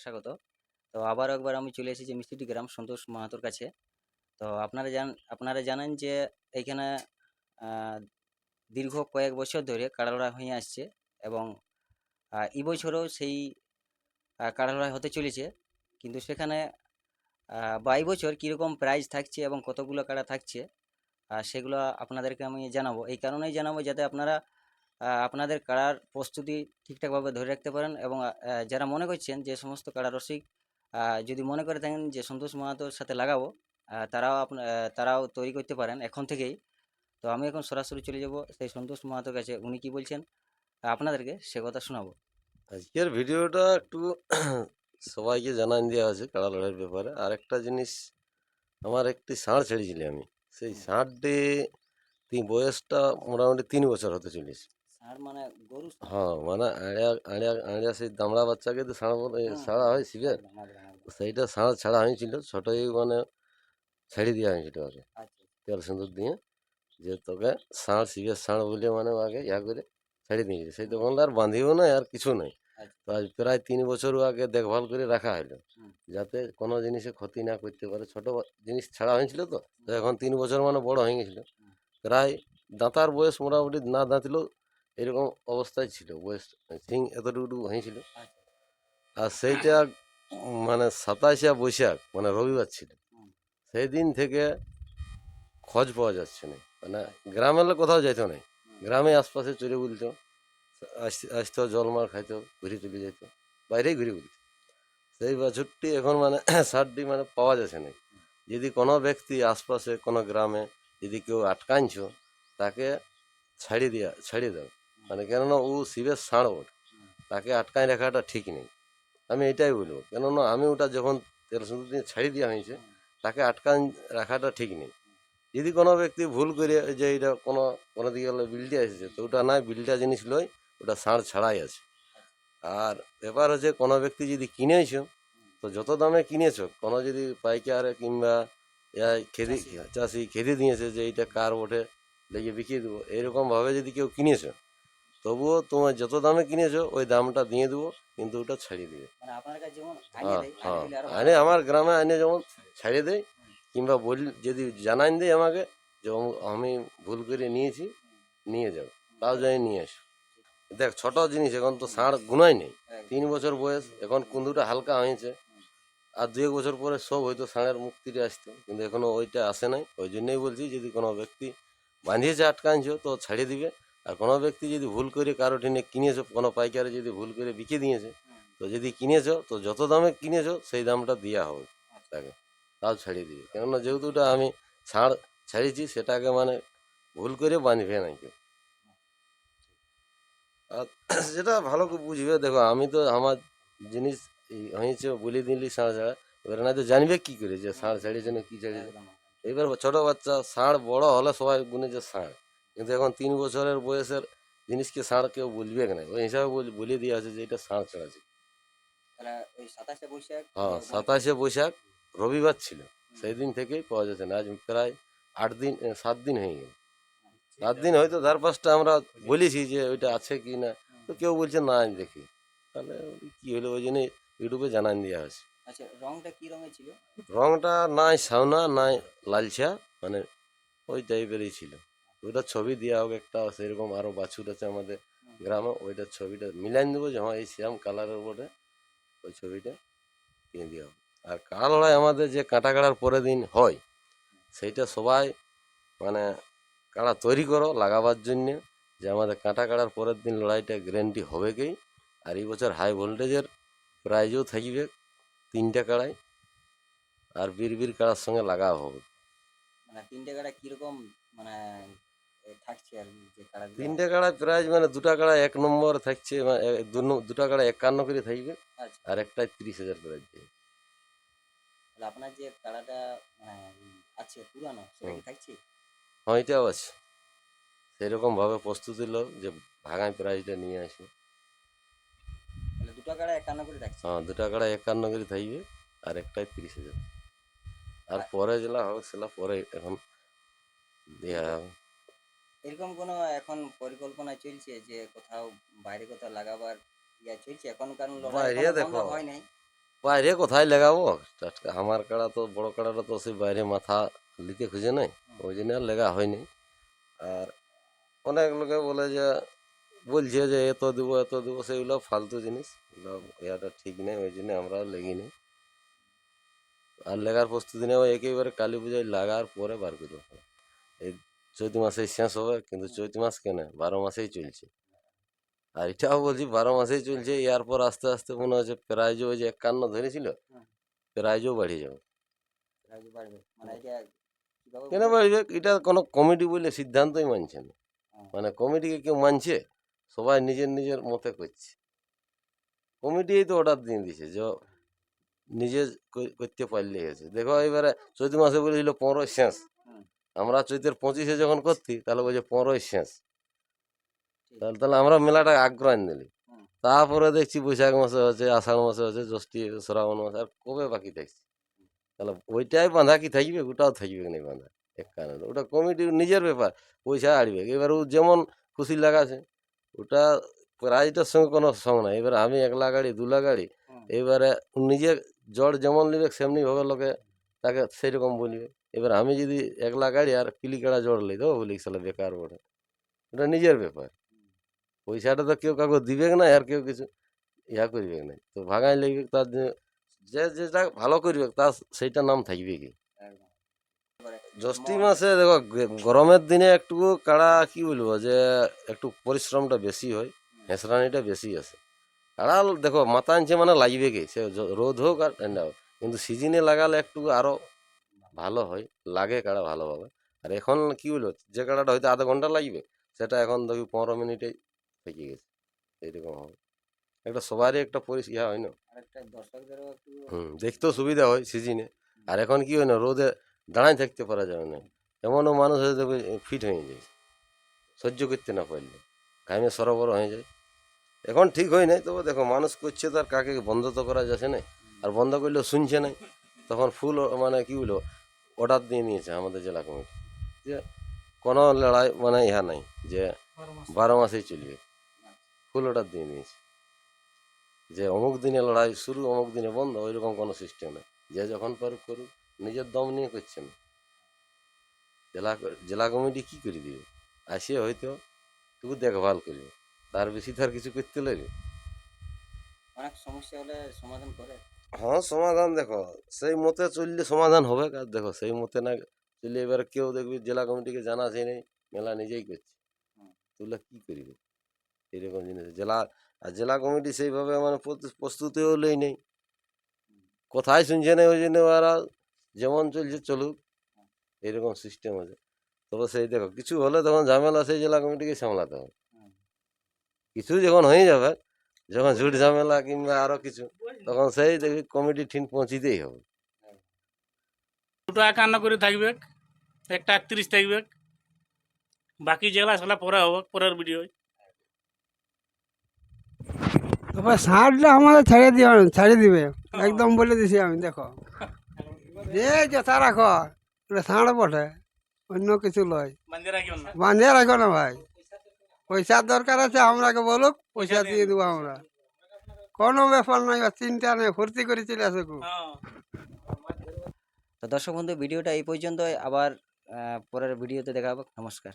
স্বাগত। তো আবার একবার আমি চলে এসেছি মিষ্টি গ্রাম সন্তোষ মাহাতোর কাছে। তো আপনারা জান আপনারা জানেন যে এইখানে দীর্ঘ কয়েক বছর ধরে কাড়ালড়া হয়ে আসছে এবং এই বছরও সেই কাড়ালড়াই হতে চলেছে। কিন্তু সেখানে আহ, বা এই বছর কীরকম প্রাইজ থাকছে এবং কতগুলো কাড়া থাকছে সেগুলো আপনাদেরকে আমি জানাব। এই কারণেই জানাব যাতে আপনারা আপনাদের কাড়ার প্রস্তুতি ঠিকঠাকভাবে ধরে রাখতে পারেন এবং যারা মনে করছেন যে সমস্ত কাড়া রসিক যদি মনে করে থাকেন যে সন্তোষ মাহাতোর সাথে লাগাবো তারাও আপনা আহ, তারাও তৈরি করতে পারেন এখন থেকেই। তো আমি এখন সরাসরি চলে যাব সেই সন্তোষ মাহাতোর কাছে। উনি কি বলছেন? আপনাদেরকে সে কথা শোনাবো। আজকের ভিডিওটা একটু সবাইকে জানান দেওয়া আছে কাড়া লড়াইয়ের ব্যাপারে। আর একটা জিনিস আমার একটি ষাঁড় ছেড়েছিলি আমি। সেই ষাঁড়টি তিন বয়সটা মোটামুটি তিন বছর হতে চলেছে। মানে। হ্যাঁ মানে আড়িয়া আড়িয়া আড়িয়া সেই দামড়া বাচ্চাকে তো ষাঁড় বলে হুম, ছাড়া হয় শিবের একদম, একদম, একদম। সেইটা ষাঁড় ছাড়া হয়েছিল ছোটই মানে ছেড়ে দেওয়া হয়েছিল ওকে আচ্ছা তেল সিঁদুর দিয়ে যে তোকে ষাঁড় শিবের ষাঁড় বলে মানে আগে ইয়া করে ছেড়ে দিয়েছে সেই তখন আর বাঁধিও নাই আর কিছু নাই। আচ্ছা। তো আজ প্রায় তিন বছর আগে দেখভাল করে রাখা হলো যাতে কোনো জিনিসে ক্ষতি না করতে পারে। ছোট জিনিস ছাড়া হয়েছিল তো তো এখন তিন বছর মানে বড় হয়ে গেছিল। প্রায় দাঁতার বয়স মোটামুটি না দাঁতলেও এরকম অবস্থায় ছিল। বয়স সিং এতটুকু হয়েছিল আর সেইটা মানে সাতাশে বৈশাখ মানে রবিবার ছিল। সেই দিন থেকে খোঁজ পাওয়া যাচ্ছে না। মানে গ্রামের লোক কোথাও যাইতো না গ্রামে আশপাশে চলে বলতো আস- আসতো জলমার খাইতো ঘুরে চলে যেত বাইরেই ঘুরে বলতো। সেই বাছুরটি এখন মানে সারটি মানে পাওয়া যাচ্ছে না। যদি কোনো ব্যক্তি আশপাশে কোনো গ্রামে যদি কেউ আটকানছ তাকে ছাড়িয়ে দিয়া ছাড়িয়ে দাও। মানে কেননা ও শিবের ষাঁড় ওঠে তাকে আটকায় রাখাটা ঠিক নেই। আমি এটাই বলব কেননা আমি ওটা যখন তেল সিঁদুর দিয়ে ছাড়িয়ে দেওয়া হয়েছে তাকে আটকান রাখাটা ঠিক নেই। যদি কোনো ব্যক্তি ভুল করে যে এটা কোনো কোনো দিকে হলে বিলটা এসেছে তো ওটা নাই বিলটা জিনিস লয় ওটা ষাঁড় ছাড়াই আছে। আর ব্যাপার হচ্ছে কোনো ব্যক্তি যদি কিনেছ তো যত দামে কিনেছো কোনো যদি পাইকার কিংবা খেদি চাষি। খেদি দিয়েছে যে এইটা কার ওঠে লেগে বিকিয়ে দেবো এরকমভাবে যদি কেউ কিনেছো তবুও তোমার যত দামে কিনেছো ওই দামটা দিয়ে দেবো কিন্তু ওটা ছাড়িয়ে দেবে। মানে হ্যাঁ হ্যাঁ। আনে আমার গ্রামে আনে যেমন ছাড়িয়ে দেয় কিংবা বল যদি জানান দেয় আমাকে যে আমি ভুল করে নিয়েছি নিয়ে যাও। তাও যাই নিয়ে আসো। দেখ ছোট জিনিস এখন তো ষাঁড় গুনাই নেই। তিন বছর বয়স এখন কুন্দুটা হালকা হয়েছে। আর দু এক বছর পরে সব হয়তো ষাঁড়ের মুক্তিটা আসতো কিন্তু এখনও ওইটা আসে নাই। ওই জন্যই বলছি যদি কোনো ব্যক্তি বাঁধিয়েছে আটকানছো তো ছাড়িয়ে দিবে। আর কোনো ব্যক্তি যদি ভুল করে কারও টেনে কিনেছো, কোনো পাইকারে যদি ভুল করে বিকে দিয়েছে, তো যদি কিনেছো, তো যত দামে কিনেছো, সেই দামটা দেওয়া হবে। তাকে, তাও ছাড়িয়ে দিবে। কেননা যেহেতু ওটা আমি ছাড়, ছাড়িয়েছি, সেটাকে মানে ভুল করে বাঁধবে না কেউ। আর যেটা ভালো করে বুঝবে। দেখো, আমি তো আমার জিনিস হয়েছে, বলে দিলি ষাঁড় ছাড়া, এবার না তো জানবে কি করে যে ষাঁড় ছাড়িয়েছে না কি ছাড়িয়েছে। এবার ছোট বাচ্চা ষাঁড় বড় হলে সবাই গুনে যে ষাঁড় কিন্তু এখন তিন বছরের বয়সের জিনিসকে ষাঁড় কেউ বলবে না। ওই হিসাবে বল- দিয়ে আছে যে এটা ষাঁড় বৈশাখ হ্যাঁ সাতাশে বৈশাখ রবিবার ছিল। সেই দিন থেকেই পাওয়া যাচ্ছে না। আজ প্রায় আট দিন সাত দিন হয়ে গেল। সাত দিন হয়তো ধার পাঁচটা আমরা বলেছি যে ওইটা আছে কি না। তো কেউ বলছে না আমি দেখি। তাহলে কি হলো ওই জন্য ইউটিউবে জানান দেওয়া হয়েছে আচ্ছা রংটা কি রঙের ছিল? রংটা নাই সাউনা নাই লালচা মানে ওই টাইপেরই ছিল। ওইটা ছবি দেওয়া হোক একটা সেরকম আরও বাছুর আছে আমাদের গ্রামে ওইটার ছবিটা মিলাইন দেবো যে হ্যাঁ এই শ্যাম কালারের উপরে ওই ছবিটা দিয়ে দেওয়া হবে আর কাড়া লড়াই আমাদের যে কাঁটা কাড়ার পরের দিন হয় সেইটা সবাই মানে কাড়া তৈরি করো লাগাবার জন্যে যে আমাদের কাঁটা কাড়ার পরের দিন লড়াইটা গ্যারেন্টি হবে কি? আর এই বছর হাই ভোল্টেজের প্রাইজও থাকবে তিনটা কাড়াই আর বীর বীর কাড়ার সঙ্গে লাগা হবে। মানে তিনটে কাড়া কীরকম মানে থাকছে আর যে কাড়া তিনটে কাড়ায় প্রাইজ মানে দুটা কাড়া এক নম্বর থাকছে দুটা কাড়া একান্ন করে থাকবে আচ্ছা। আর একটাই তিরিশ হাজার প্রাইজ দেবে। আপনার যে কাড়াটা মানে আছে পুরানো সেটা কি থাকছে? হ্যাঁ এটাও আছে। সেরকম ভাবে প্রস্তুতি লোক যে ভাগায় প্রাইজটা নিয়ে আসে। তাহলে দুটো কাড়া একান্ন করে থাকছে? হ্যাঁ দুটা কাড়া একান্ন করে থাকবে আর একটাই তিরিশ হাজার। আর পরে যেটা হবে সেটা পরে এখন দেওয়া হবে। এরকম কোনো এখন পরিকল্পনা চলছে যে কোথাও বাইরে কোথাও লাগাবার ইয়া চলছে? এখন কারণ বাইরে দেখো। হয় নাই। বাইরে কোথায় লাগাবো? টাটকা আমার কাড়া তো বড় কাড়াটা তো সেই বাইরে মাথা নিতে খুঁজে নাই। ওই জন্য আর লেগা হয়নি। আর অনেক লোকে বলে যে বলছে যে এত দেবো এত দেবো সেগুলো ফালতু জিনিস। ইয়াটা ঠিক নেই ওই জন্য আমরা লেগিনি আর লেগার প্রস্তুতি নেই একেবারে কালী পূজায় লাগার পরে বার করব। এই চৈত মাসেই শেষ হবে কিন্তু চৈত মাস কেন বারো মাসেই চলছে। আর এটাও বলছি বারো মাসেই চলছে ইয়ার পর আস্তে আস্তে মনে হচ্ছে প্রাইজও ওই যে একান্ন ধরেছিল হুম। প্রাইজও বাড়িয়ে যাবে। মানে কেন? বাড়বে? এটা কোনো কমিটি বলে সিদ্ধান্তই মানছে না। মানে কমিটিকে কেউ মানছে সবাই নিজের নিজের মতে করছে। কমিটি তো অর্ডার দিয়ে দিছে যে নিজে করতে পারলে গেছে। দেখো এবারে চৈত মাসে বলেছিল পনেরো শেষ। আমরা চৈতের পঁচিশে যখন করতি তাহলে বলছে পনেরোই শেষ। তাহলে তাহলে আমরা মেলাটা আগ্রহ হুম। তারপরে দেখছি বৈশাখ মাসে হচ্ছে আষাঢ় মাসে হচ্ছে জ্যৈষ্ঠী শ্রাবণ মাসে আর কবে বাকি থাকছে? তাহলে ওইটাই বাঁধা কি থাকবে? ওটাও থাকবে না বাঁধা এক কারণে। ওটা কমিটির নিজের ব্যাপার পয়সা আড়বে। এবার ও যেমন খুশি লাগাছে ওটা প্রাইজটার সঙ্গে কোনো সঙ্গ নাই। এবার আমি একলা গাড়ি দুলা গাড়ি এবারে নিজের জড় যেমন নিবে সেমনি ভাবে লোকে তাকে সেরকম বলবে। এবার আমি যদি একলা গাড়ি আর পিলিকাড়া জড় লই দেবো বলি সালে বেকার বটে? ওটা নিজের ব্যাপার। পয়সাটা তো কেউ কাউকে দিবে না আর কেউ কিছু ইয়া করবে না। তো ভাগাই লাগবে তার যে- যে যেটা ভালো করবে তার সেইটা নাম থাকবে কি। জ্যৈষ্ঠী মাসে দেখো গরমের দিনে একটু কাড়া কি বলব যে একটু পরিশ্রমটা বেশি হয় হেঁসরানিটা বেশি আছে। কাড়া দেখো মাথা আনছে মানে লাগবে কি? সে রোদ হোক আর ঠান্ডা হোক কিন্তু সিজনে লাগালে একটু আরও ভালো হয় লাগে কাড়া ভালোভাবে। আর এখন কি বলব যে কাড়াটা হয়তো আধা ঘণ্টা লাগবে সেটা এখন দেখি পনেরো মিনিটেই থেকে গেছে। এইরকম হবে। একটা সবারই একটা পরিস ইয়া হয় না? হুম দেখতেও সুবিধা হয় সিজিনে আর এখন কি হয় না রোদে দাঁড়ায় থাকতে পারা যাবে না। এমনও মানুষ হয়ে যাবে ফিট হয়ে যায় সহ্য করতে না পারলে ঘামে সরবর হয়ে যায়। এখন ঠিক হয় নাই তবে দেখো মানুষ করছে তার কাকে বন্ধ তো করা যাচ্ছে না। আর বন্ধ করলেও শুনছে না। তখন ফুল মানে কি বলব অর্ডার দিয়ে নিয়েছে আমাদের জেলা কমিটি, যে কোনো লড়াই মানে ইহা নাই, যে বারো মাসেই চলবে। ফুল অর্ডার দিয়ে নিয়েছে। যে অমুক দিনে লড়াই শুরু, অমুক দিনে বন্ধ, ওইরকম কোনো সিস্টেম নেই। যে যখন পারুক করুক, নিজের দম নিয়ে করছে না। জেলা জেলা কমিটি কি করে দিবে? আসে হয়তো টুকু দেখভাল করবে। তার বেশি তার কিছু করতে লাগবে অনেক সমস্যা হলে সমাধান করে। হ্যাঁ সমাধান দেখো। সেই মতে চললে সমাধান হবে। আর দেখো সেই মতে না চললে এবার কেউ দেখবি জেলা কমিটিকে জানা সেই নেই মেলা নিজেই করছে। তুলে কি করবে? এরকম জিনিস। জেলা আর জেলা কমিটি সেইভাবে মানে প্রস্তুত- প্রস্তুতিও লেই নেই। কোথায় শুনছে না ওই জন্য ওরা যেমন চলছে চলুক। এরকম সিস্টেম আছে। তবে সেই দেখো কিছু হলে তখন ঝামেলা সেই জেলা কমিটিকে সামলাতে হবে। কিছু যখন হয়ে যাবে যখন ঝুট ঝামেলা কিংবা আরও কিছু তখন সেই দেখবি কমিটি ঠিক পৌঁছিতেই হবে। দুটো একান্ন করে থাকবে একটা একত্রিশ থাকবে বাকি যেগুলা সেগুলা পরে হবে পরের ভিডিও তারপর ষাঁড়টা আমাদের ছেড়ে দিও ছেড়ে দিবে। একদম বলে দিছি আমি দেখো। যে যথা রাখো ষাঁড় বটে অন্য কিছু লয়। বাঁধিয়ে রাখো না ভাই। পয়সার দরকার আছে আমরাকে বলুক পয়সা দিয়ে দেবো আমরা। কোনো ব্যাপার নাই বা চিন্তা নেই ফুর্তি করে চলে আসুক হ্যাঁ। তো দর্শক বন্ধু ভিডিওটা এই পর্যন্ত আবার পরের ভিডিওতে দেখা হবে। নমস্কার।